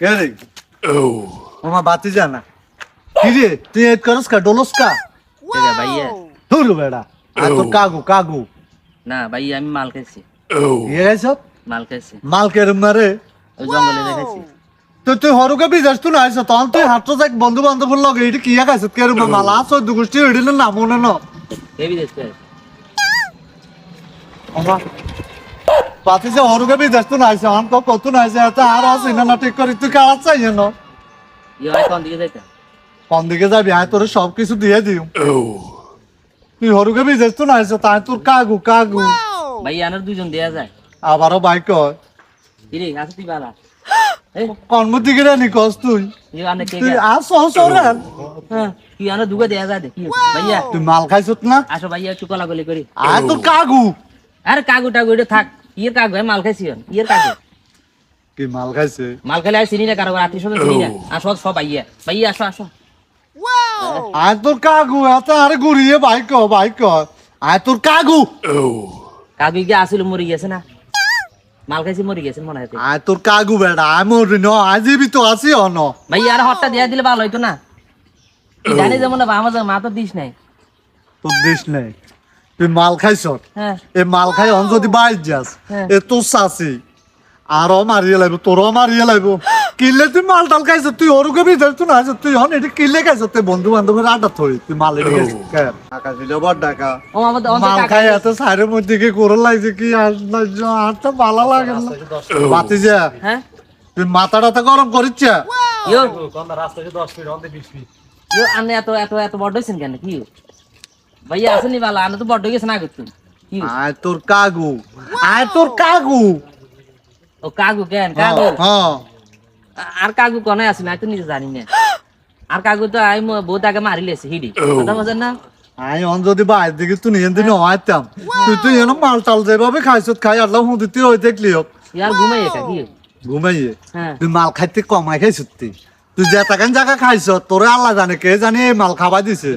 কে রে ওমা বাতি জানা কি রে তুই এড করস কা ডোলস কা এটা ভাইয়া ধুর বেড়া আর তোর কাগু কাগু না ভাইয়া আমি মাল খাইছি ইয়ে গাইছ মাল খাইছি মাল কেরম মারে ওই জঙ্গলে দেখাইছি তো তুই হরুকে বিদেশ তুই আইছ তখন তুই হাঁটতো যাক বন্ধু বান্ধব লগে এটি কিয়া খাইছ কেরম মালা আস দুগুষ্টি এটি না নামো না ন কে থেকে পাতি যে হরুকে বিদেশ আম তো কত না আইছ এত আর আছে না ঠিক করে তুই কাজ চাই ন। ইয়ে ভাই কোন দিকে যাইতা? কোন দিকে যাবি? আয় তোর সব কিছু দিয়ে দিও। তুই হরুকে বিদেশ তাই তোর কাগু কাগু। ভাইয়া আনার দুজন দেয়া যায়। আবারও বাইক কয় কিরে আছে তুই বালা? কর্ম দিকে তুই। ইয়ে? আর। হ্যাঁ তুই আনার দুগে দেয়া যায় দেখি ভাইয়া। তুই মাল খাইছত না? আসো ভাইয়া একটু করি। তোর কাগু। আরে কাগু টাগু এটা থাক। ইয়ের কাগু আমি মাল খাইছি ইয়ের কাগু কি মাল খাইছে? মাল আর চিনি না কারও আত্মীয় স্বজন চিনি না আসো সব ভাইয়া আসো আসো। আয় তোর কাগু এত আরে ঘুরিয়ে বাইক কর বাইক কর। আয় তোর কাগু কাগু গিয়ে আসিল মরে গেছে না। মাল খাইছি মরে গেছে মনে হয় আয় তোর কাগু বেড়া আয় মরি ন আজ বি তো আছি অন ভাইয়া আর হটটা দেয়া দিলে ভালো হইতো না। জানি যেমন মা তো দিস নাই। তোর দিস নেই। মাল খাইছ? হ্যাঁ। এ মাল খাই অন যদি বাইর যাস হ্যাঁ। এ তোর চাষি আরও মারিয়ে লাগবো তোরও মারিয়ে লাগবো কিনলে তুই মাল টাল খাইছ? তুই ওরকে ভিতরে তুই না তুই হন এটা কিনলে খাইছ? তুই বন্ধু বান্ধবের আড্ডা থই তুই মাল এটা খাইছ টাকা দিলে বড় টাকা ও আমাদের মাল খাই এত সাইডের মধ্যে কি করে লাগছে কি আর আর তো ভালো লাগে না। বাতি যা হ্যাঁ? তুই মাথা টাথা গরম করিচ্ছ? ইয়ো। ইয়ো আনে এত এত এত বড় হইছেন কেন কি? ভাইয়া আসেনি ভালো আনে তো বড় গেছে না করতুন কি আয় তোর কাগু আয় তোর কাগু ও কাগু কেন? কাগু হ্যাঁ আর কাগু কোনে না তো নিজে জানি না। আর কাগু তো ম- বহুত আগে মারি লেছি হিডি। কথা বোঝেন না? আয় অন যদি বাইরে দিকে তুই নিয়ে দিন হইতাম তুই তুই এনে মাল টাল যেভাবে খাইছত খাই আল্লাহ হুঁ দিতে হই দেখলি হোক। ইয়ার ঘুমাই এটা কি? ঘুমাইয়ে? হ্যাঁ। তুই মাল খাইতে কমাই খাইছত তুই। তুই যে তাকান জায়গা খাইছ তোরে আল্লাহ জানে কে জানি মাল খাবার দিছে।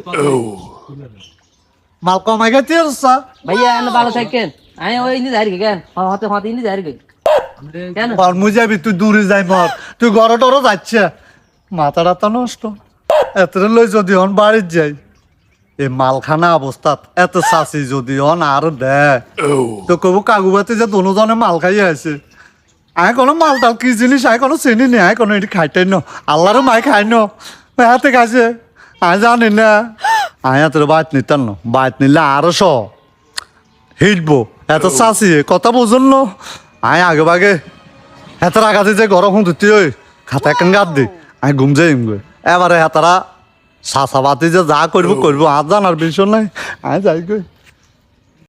মাল কমাই খাইতে আসছা ভাইয়া এনে ভালো থাকেন। আমি ওই ইনি যাই কেন? হতে হতে ইনি যাই কেন? কর্ম যাবি তুই দূরে যাই মর তুই ঘর টরও যাচ্ছে। মাথাটা তো নষ্ট। এত লই যদি হন বাড়ির যাই। এই মালখানা অবস্থাত এত চাষি যদি হন আর দে তো কবু কাগুবাতে যে দুজনে মাল খাই আছে আয় কোনো মাল টাল কি জিনিস আয় কোনো চিনি নি আয় কোনো এটি খাইটাই ন। আল্লাহরও মাই খাই ন। হাতে খাইছে। আই জানি না। আয় তোর বাইত নিতাম না, বাইত নিলে আরও স। হিটবো, এত চাষি কথা বুঝুন ন। আয় আগে বাগে হেতার আগাতে যে গরম হুঁ দিতে ওই খাতা একখান গাদ দি আমি ঘুম যাই গে এবারে হেতারা চাষাবাতি যে যা করব করব আর জানার বিষয় নাই। আয় যাই গই